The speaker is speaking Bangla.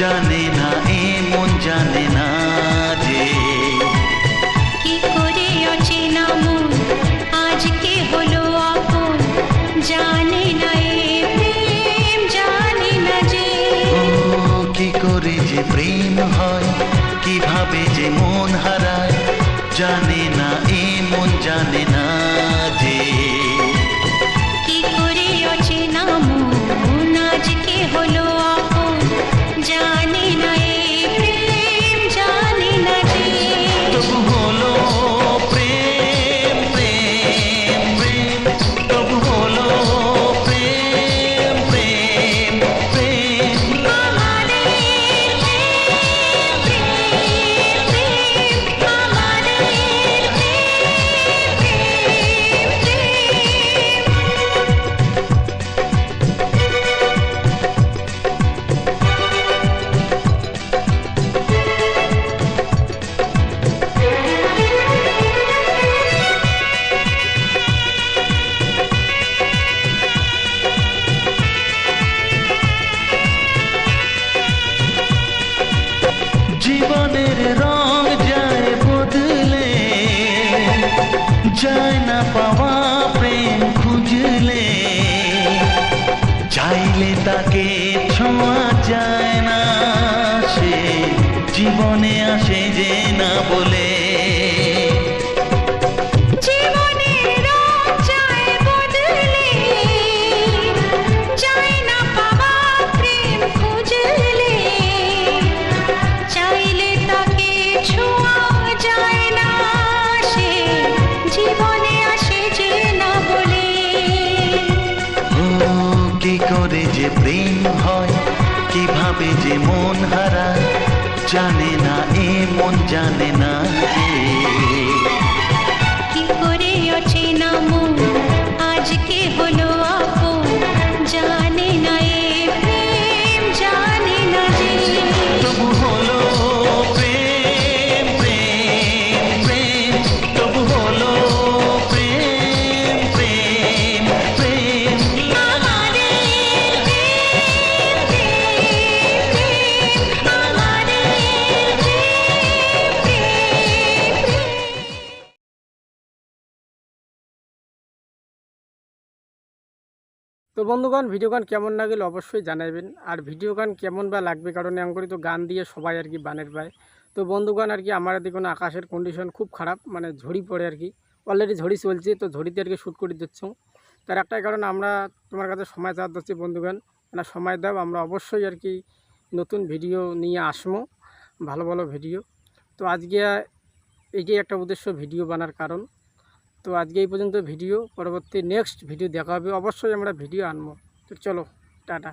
জানে না এ মন জানে না যে। কি করে অচেনা মন? আজকে হলো আপন? জানে না এ প্রেম জানে না যে। কি করে যে প্রেম হয় কীভাবে যে মন হারায় জানে না এ যায় না পাওয়া প্রেম খুঁজলে করে যে প্রেম হয় কীভাবে যে মন হারায় জানে না এ মন জানে না। তো বন্ধুগণ ভিডিও গান কেমন লাগলে অবশ্যই জানাবেন আর ভিডিও গান কেমন বা লাগবে কারণ এমন করে তো গান দিয়ে সবাই আর কি বানের পায়। তো বন্ধুগণ, আর কি আমার দেখুন আকাশের কন্ডিশন খুব খারাপ মানে ঝড়ি পড়ে আর কি। অলরেডি ঝড়ি চলছে, তো ঝড়িতে আর কি শ্যুট করে দিচ্ছ। তার একটাই কারণ, আমরা তোমার কাছে সময় চাওয়া দিচ্ছি বন্ধুগণ। না সময় দাও, আমরা অবশ্যই আর কি নতুন ভিডিও নিয়ে আসব, ভালো ভালো ভিডিও। তো আজকে এইটাই একটা উদ্দেশ্য, ভিডিও বানার কারণ। তো আজকে এই পর্যন্ত ভিডিও, পরবর্তী নেক্সট ভিডিও দেখা হবে, অবশ্যই আমরা ভিডিও আনব। তো চলো, টাটা।